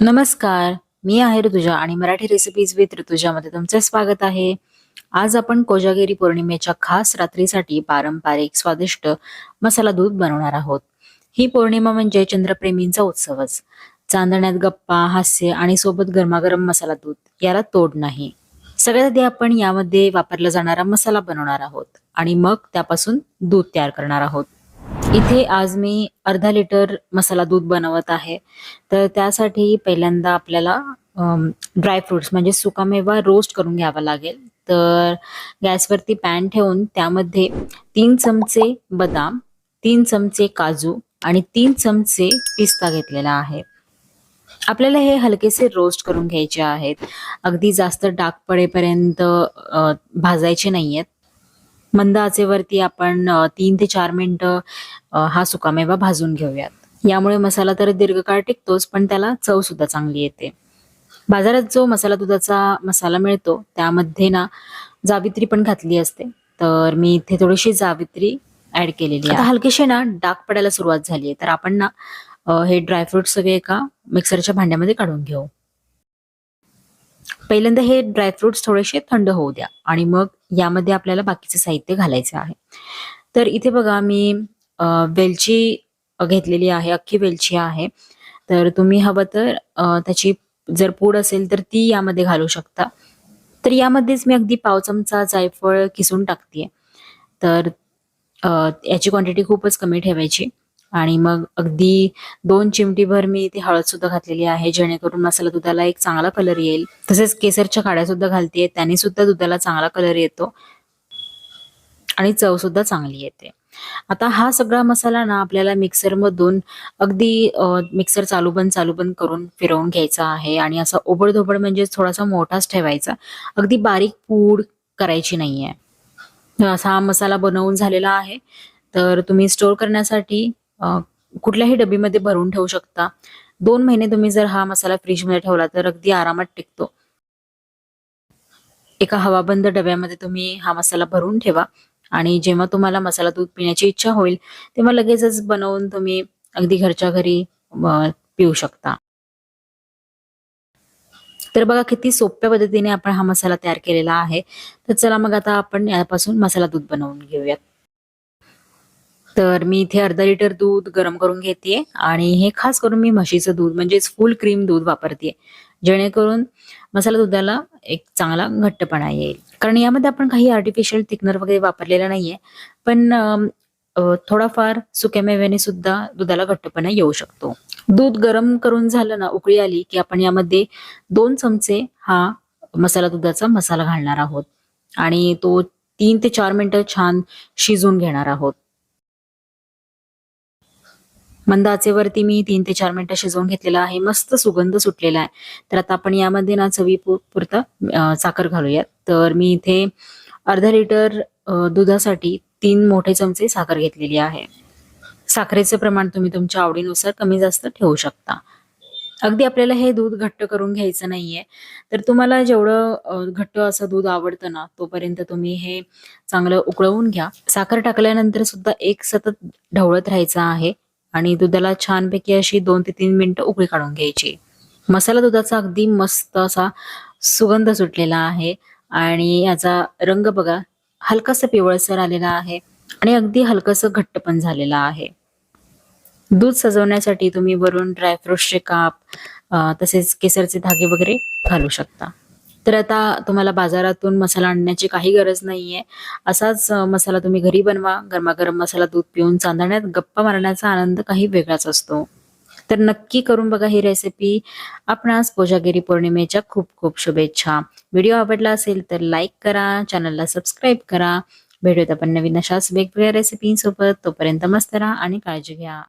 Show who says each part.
Speaker 1: नमस्कार मी आहे ऋतुजा आणि मराठी रेसिपीज विथ ऋतुजामध्ये तुमचे स्वागत आहे. आज आपण कोजागिरी पौर्णिमेच्या खास रात्रीसाठी पारंपरिक स्वादिष्ट मसाला दूध बनवणार आहोत. ही पौर्णिमा म्हणजे चंद्रप्रेमींचा उत्सवच चांदण्यात गप्पा हास्य आणि सोबत गरमागरम मसाला दूध याला तोड नाही. सगळ्यात आधी आपण यामध्ये वापरला जाणारा मसाला बनवणार आहोत आणि मग त्यापासून दूध तयार करणार आहोत. इथे आज मी अर्धा लिटर मसाला दूध बनवत आहे. तर त्यासाठी पहिल्यांदा आपल्याला ड्रायफ्रुट्स म्हणजे सुकामेवा रोस्ट करून घ्यावा लागेल. तर गॅसवरती पॅन ठेवून त्यामध्ये तीन चमचे बदाम तीन चमचे काजू आणि तीन चमचे पिस्ता घेतलेला आहे. आपल्याला हे हलकेसे रोस्ट करून घ्यायचे आहेत. अगदी जास्त डाग पडेपर्यंत भाजायचे नाही आहेत मंद आचेवरती आपण तीन ते चार मिनिटं हा सुकामेवा भाजून घेऊयात. यामुळे मसाला तर दीर्घकाळ टिकतोच पण त्याला चव सुद्धा चांगली येते. बाजारात जो मसाला दुधाचा मसाला मिळतो त्यामध्ये ना जावित्री पण घातली असते. तर मी इथे थोडीशी जावित्री ऍड केलेली आहे. हलकीशी ना डाग पडायला सुरुवात झाली आहे. तर आपण ना हे ड्रायफ्रुट सगळे एका मिक्सरच्या भांड्यामध्ये काढून घेऊ. पहिल्यांदा हे ड्रायफ्रुट्स थोडेसे थंड होऊ द्या. आणि मग यामध्ये आपल्याला बाकीचं साहित्य घालायचं आहे. तर इथे बघा मी वेलची घेतलेली आहे अख्खी वेलची आहे. तर तुम्ही हवं तर त्याची जर पूड असेल तर ती यामध्ये घालू शकता. तर यामध्येच मी अगदी पाव चमचा जायफळ किसून टाकते तर याची क्वांटिटी खूपच कमी ठेवायची. आणि मग अगदी दोन चिमटीभर मी इथे हळद सुद्धा घातलेली आहे जेणेकरून मसाला दुधाला एक चांगला कलर येईल. तसेच केसरच्या काड्या सुद्धा घालते त्याने सुद्धा दुधाला चांगला कलर येतो. आणि चव सुद्धा चांगली येते. आता हा सगळा मसाला ना आपल्याला मिक्सरमधून अगदी मिक्सर चालू बंद चालू बंद करून फिरवून घ्यायचा आहे. आणि असा ओबडधोबड म्हणजे थोडासा मोठाच ठेवायचा. अगदी बारीक पूड करायची नाहीये. असा हा मसाला बनवून झालेला आहे. तर तुम्ही स्टोर करण्यासाठी कुठल्याही डबीमध्ये भरून ठेवू शकता. दोन महिने तुम्ही जर हा मसाला फ्रीजमध्ये ठेवला तर अगदी आरामात टिकतो. एका हवाबंद डब्यामध्ये तुम्ही हा मसाला भरून ठेवा. आणि जेव्हा तुम्हाला मसाला दूध पिण्याची इच्छा होईल तेव्हा लगेचच बनवून तुम्ही अगदी घरच्या घरी पिऊ शकता. तर बघा किती सोप्या पद्धतीने आपण हा मसाला तयार केलेला आहे. तर चला मग आता आपण यापासून मसाला दूध बनवून घेऊयात. तर मी इथे अर्धा लिटर दूध गरम करून घेते आणि हे खास करून मी म्हशीचं दूध म्हणजेच फुल क्रीम दूध वापरते जेणेकरून मसाला दुधाला एक चांगला घट्टपणा येईल. कारण यामध्ये आपण काही आर्टिफिशियल थिकनर वगैरे वापरलेला नाहीये पण थोडाफार सुक्या मेव्याने सुद्धा दुधाला घट्टपणा येऊ शकतो. दूध गरम करून झालं ना उकळी आली की आपण यामध्ये दोन चमचे हा मसाला दुधाचा मसाला घालणार आहोत आणि तो तीन ते चार मिनिटं छान शिजून घेणार आहोत. मंद आचेवरती मी तीन ते चार मिनिटं शिजवून घेतलेला आहे. मस्त सुगंध सुटलेला आहे. तर आता आपण यामध्ये ना चवी पुरतं पुरता साखर घालूयात. तर मी इथे अर्धा लिटर दुधासाठी तीन मोठे चमचे साखर घेतलेली आहे. साखरेचं प्रमाण तुम्ही तुमच्या आवडीनुसार कमी जास्त ठेवू शकता. अगदी आपल्याला हे दूध घट्ट करून घ्यायचं नाहीये. तर तुम्हाला जेवढं घट्ट असं दूध आवडतं ना तोपर्यंत तुम्ही हे चांगलं उकळवून घ्या. साखर टाकल्यानंतर सुद्धा एक सतत ढवळत राहायचं आहे. आणि दुधाला छानपैकी अशी दोन ते तीन मिनिटं उकळी काढून घ्यायची. मसाला दुधाचा अगदी मस्त असा सुगंध सुटलेला आहे आणि याचा रंग बघा हलकासा पिवळसर आलेला आहे आणि अगदी हलकसं घट्ट पण झालेला आहे. दूध सजवण्यासाठी तुम्ही वरून ड्रायफ्रुट्सचे काप तसेच केसरचे धागे वगैरे घालू शकता. तर आता तुम्हाला बाजारातून मसाला आणण्याची काही गरज नाहीये. असाच मसाला तुम्ही घरी बनवा. गरमागरम मसाला दूध पिऊन चांदण्यात गप्पा मारण्याचा आनंद काही वेगळाच असतो. तर नक्की करून बघा ही रेसिपी आपणास कोजागिरी पौर्णिमेच्या खूप खूप शुभेच्छा. व्हिडिओ आवडला असेल तर लाईक करा चॅनलला सबस्क्राईब करा. भेटूयात आपण नवीन अशाच वेगवेगळ्या रेसिपींसोबत तोपर्यंत मस्त राहा आणि काळजी घ्या.